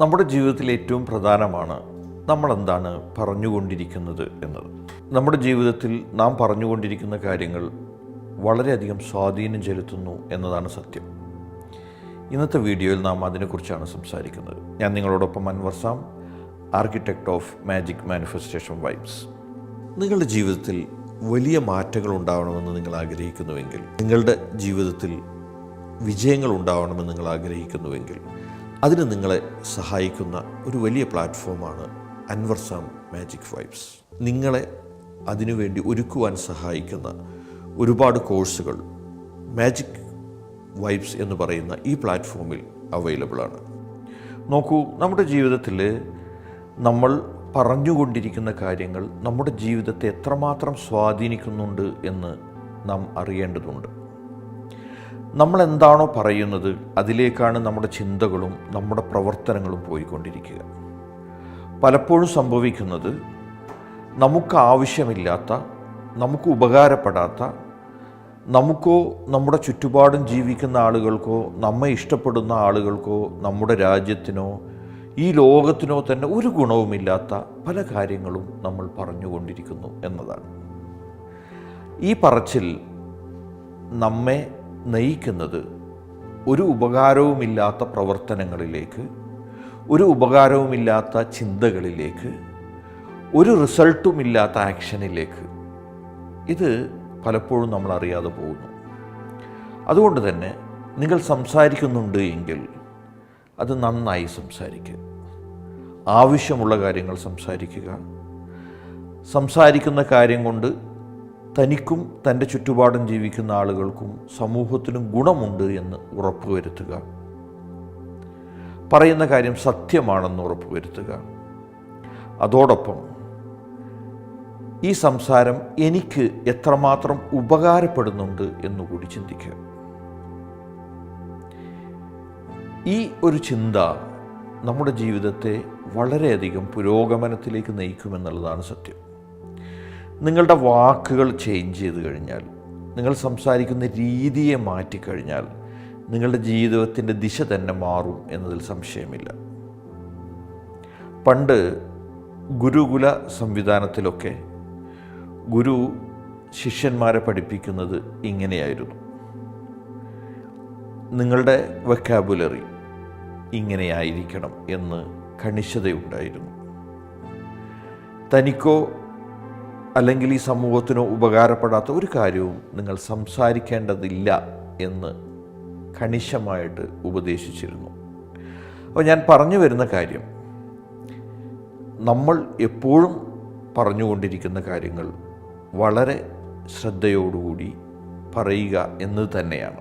നമ്മുടെ ജീവിതത്തിൽ ഏറ്റവും പ്രധാനമാണ് നമ്മൾ എന്താണ് പറഞ്ഞുകൊണ്ടിരിക്കുന്നത് എന്നത്. നമ്മുടെ ജീവിതത്തിൽ നാം പറഞ്ഞുകൊണ്ടിരിക്കുന്ന കാര്യങ്ങൾ വളരെയധികം സ്വാധീനം ചെലുത്തുന്നു എന്നതാണ് സത്യം. ഇന്നത്തെ വീഡിയോയിൽ നാം അതിനെക്കുറിച്ചാണ് സംസാരിക്കുന്നത്. ഞാൻ നിങ്ങളോടൊപ്പം Anwar Sam architect of magic manifestation vibes. നിങ്ങളുടെ ജീവിതത്തിൽ വലിയ മാറ്റങ്ങൾ ഉണ്ടാവണമെന്ന് നിങ്ങൾ ആഗ്രഹിക്കുന്നുവെങ്കിൽ നിങ്ങളുടെ ജീവിതത്തിൽ വിജയങ്ങൾ ഉണ്ടാവണമെന്ന് നിങ്ങൾ ആഗ്രഹിക്കുന്നുവെങ്കിൽ അതിന് നിങ്ങളെ സഹായിക്കുന്ന ഒരു വലിയ പ്ലാറ്റ്ഫോമാണ് അൻവർസാം മാജിക് വൈബ്സ്. നിങ്ങളെ അതിനുവേണ്ടി ഒരുക്കുവാൻ സഹായിക്കുന്ന ഒരുപാട് കോഴ്സുകൾ മാജിക് വൈബ്സ് എന്ന് പറയുന്ന ഈ പ്ലാറ്റ്ഫോമിൽ അവൈലബിൾ ആണ് നോക്കൂ നമ്മുടെ ജീവിതത്തിൽ നമ്മൾ പറഞ്ഞുകൊണ്ടിരിക്കുന്ന കാര്യങ്ങൾ നമ്മുടെ ജീവിതത്തെ എത്രമാത്രം സ്വാധീനിക്കുന്നുണ്ട് എന്ന് നാം അറിയേണ്ടതുണ്ട്. നമ്മൾ എന്താണോ പറയുന്നത് അതിലേക്കാണ് നമ്മുടെ ചിന്തകളും നമ്മുടെ പ്രവർത്തനങ്ങളും പോയിക്കൊണ്ടിരിക്കുക. പലപ്പോഴും സംഭവിക്കുന്നത് നമുക്ക് ആവശ്യമില്ലാത്ത നമുക്ക് ഉപകാരപ്പെടാത്ത നമുക്കോ നമ്മുടെ ചുറ്റുപാടും ജീവിക്കുന്ന ആളുകൾക്കോ നമ്മെ ഇഷ്ടപ്പെടുന്ന ആളുകൾക്കോ നമ്മുടെ രാജ്യത്തിനോ ഈ ലോകത്തിനോ തന്നെ ഒരു ഗുണവുമില്ലാത്ത പല കാര്യങ്ങളും നമ്മൾ പറഞ്ഞുകൊണ്ടിരിക്കുന്നു എന്നതാണ്. ഈ പറച്ചിൽ നമ്മെ നയിക്കുന്നത് ഒരു ഉപകാരവുമില്ലാത്ത പ്രവർത്തനങ്ങളിലേക്ക് ഒരു ഉപകാരവുമില്ലാത്ത ചിന്തകളിലേക്ക് ഒരു റിസൾട്ടുമില്ലാത്ത ആക്ഷനിലേക്ക്. ഇത് പലപ്പോഴും നമ്മൾ അറിയാതെ പോകുന്നു. അതുകൊണ്ട് തന്നെ നിങ്ങൾ സംസാരിക്കുന്നുണ്ട് എങ്കിൽ അത് നന്നായി സംസാരിക്കുക. ആവശ്യമുള്ള കാര്യങ്ങൾ സംസാരിക്കുക. സംസാരിക്കുന്ന കാര്യം കൊണ്ട് തനിക്കും തന്റെ ചുറ്റുപാടും ജീവിക്കുന്ന ആളുകൾക്കും സമൂഹത്തിനും ഗുണമുണ്ട് എന്ന് ഉറപ്പുവരുത്തുക. പറയുന്ന കാര്യം സത്യമാണെന്ന് ഉറപ്പുവരുത്തുക. അതോടൊപ്പം ഈ സംസാരം എനിക്ക് എത്രമാത്രം ഉപകാരപ്പെടുന്നുണ്ട് എന്നുകൂടി ചിന്തിക്കുക. ഈ ഒരു ചിന്ത നമ്മുടെ ജീവിതത്തെ വളരെയധികം പുരോഗമനത്തിലേക്ക് നയിക്കുമെന്നുള്ളതാണ് സത്യം. നിങ്ങളുടെ വാക്കുകൾ ചേഞ്ച് ചെയ്ത് കഴിഞ്ഞാൽ നിങ്ങൾ സംസാരിക്കുന്ന രീതിയെ മാറ്റിക്കഴിഞ്ഞാൽ നിങ്ങളുടെ ജീവിതത്തിന്റെ ദിശ തന്നെ മാറും എന്നതിൽ സംശയമില്ല. പണ്ട് ഗുരുകുല സംവിധാനത്തിലൊക്കെ ഗുരു ശിഷ്യന്മാരെ പഠിപ്പിക്കുന്നത് ഇങ്ങനെയായിരുന്നു. നിങ്ങളുടെ വെക്കാബുലറി ഇങ്ങനെയായിരിക്കണം എന്ന് കണിശതയുണ്ടായിരുന്നു. തനിക്കോ അല്ലെങ്കിൽ ഈ സമൂഹത്തിനോ ഉപകാരപ്പെടാത്ത ഒരു കാര്യവും നിങ്ങൾ സംസാരിക്കേണ്ടതില്ല എന്ന് കണിശമായിട്ട് ഉപദേശിച്ചിരുന്നു. അപ്പോൾ ഞാൻ പറഞ്ഞു വരുന്ന കാര്യം നമ്മൾ എപ്പോഴും പറഞ്ഞുകൊണ്ടിരിക്കുന്ന കാര്യങ്ങൾ വളരെ ശ്രദ്ധയോടുകൂടി പറയുക എന്ന് തന്നെയാണ്.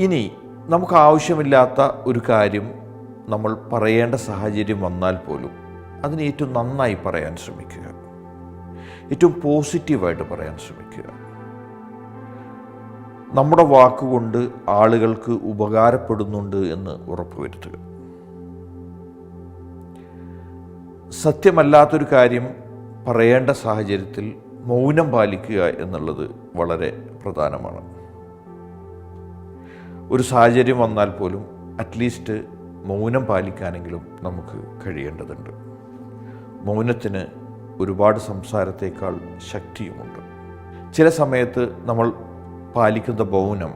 ഇനി നമുക്ക് ആവശ്യമില്ലാത്ത ഒരു കാര്യം നമ്മൾ പറയേണ്ട സാഹചര്യം വന്നാൽ പോലും അതിനെ ഏറ്റവും നന്നായി പറയാൻ ശ്രമിക്കുക. ഏറ്റവും പോസിറ്റീവായിട്ട് പറയാൻ ശ്രമിക്കുക. നമ്മുടെ വാക്കുകൊണ്ട് ആളുകൾക്ക് ഉപകാരപ്പെടുന്നുണ്ട് എന്ന് ഉറപ്പുവരുത്തുക. സത്യമല്ലാത്തൊരു കാര്യം പറയേണ്ട സാഹചര്യത്തിൽ മൗനം പാലിക്കുക എന്നുള്ളത് വളരെ പ്രധാനമാണ്. ഒരു സാഹചര്യം വന്നാൽ പോലും അറ്റ്ലീസ്റ്റ് മൗനം പാലിക്കാനെങ്കിലും നമുക്ക് കഴിയേണ്ടതുണ്ട്. മൗനത്തിന് ഒരുപാട് സംസാരത്തേക്കാൾ ശക്തിയുമുണ്ട്. ചില സമയത്ത് നമ്മൾ പാലിക്കുന്ന മൗനം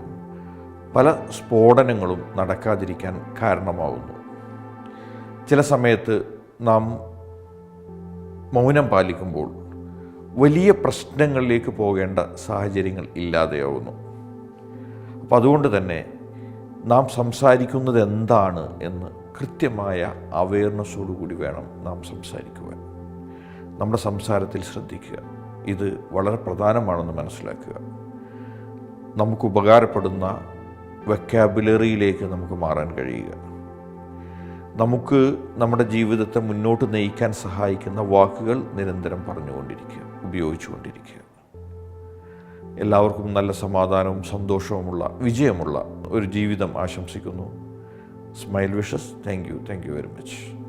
പല സ്ഫോടനങ്ങളും നടക്കാതിരിക്കാൻ കാരണമാവുന്നു. ചില സമയത്ത് നാം മൗനം പാലിക്കുമ്പോൾ വലിയ പ്രശ്നങ്ങളിലേക്ക് പോകേണ്ട സാഹചര്യങ്ങൾ ഇല്ലാതെയാവുന്നു. അപ്പം അതുകൊണ്ട് തന്നെ നാം സംസാരിക്കുന്നത് എന്താണ് എന്ന് കൃത്യമായ അവയർനെസ്സോടുകൂടി വേണം നാം സംസാരിക്കുവാൻ. നമ്മുടെ സംസാരത്തിൽ ശ്രദ്ധിക്കുക. ഇത് വളരെ പ്രധാനമാണെന്ന് മനസ്സിലാക്കുക. നമുക്ക് ഉപകാരപ്പെടുന്ന വെക്കാബുലറിയിലേക്ക് നമുക്ക് മാറാൻ കഴിയുക. നമുക്ക് നമ്മുടെ ജീവിതത്തെ മുന്നോട്ട് നയിക്കാൻ സഹായിക്കുന്ന വാക്കുകൾ നിരന്തരം പറഞ്ഞുകൊണ്ടിരിക്കുക ഉപയോഗിച്ചുകൊണ്ടിരിക്കുക. എല്ലാവർക്കും നല്ല സമാധാനവും സന്തോഷവുമുള്ള വിജയമുള്ള ഒരു ജീവിതം ആശംസിക്കുന്നു. smile wishes. Thank you. Thank you very much.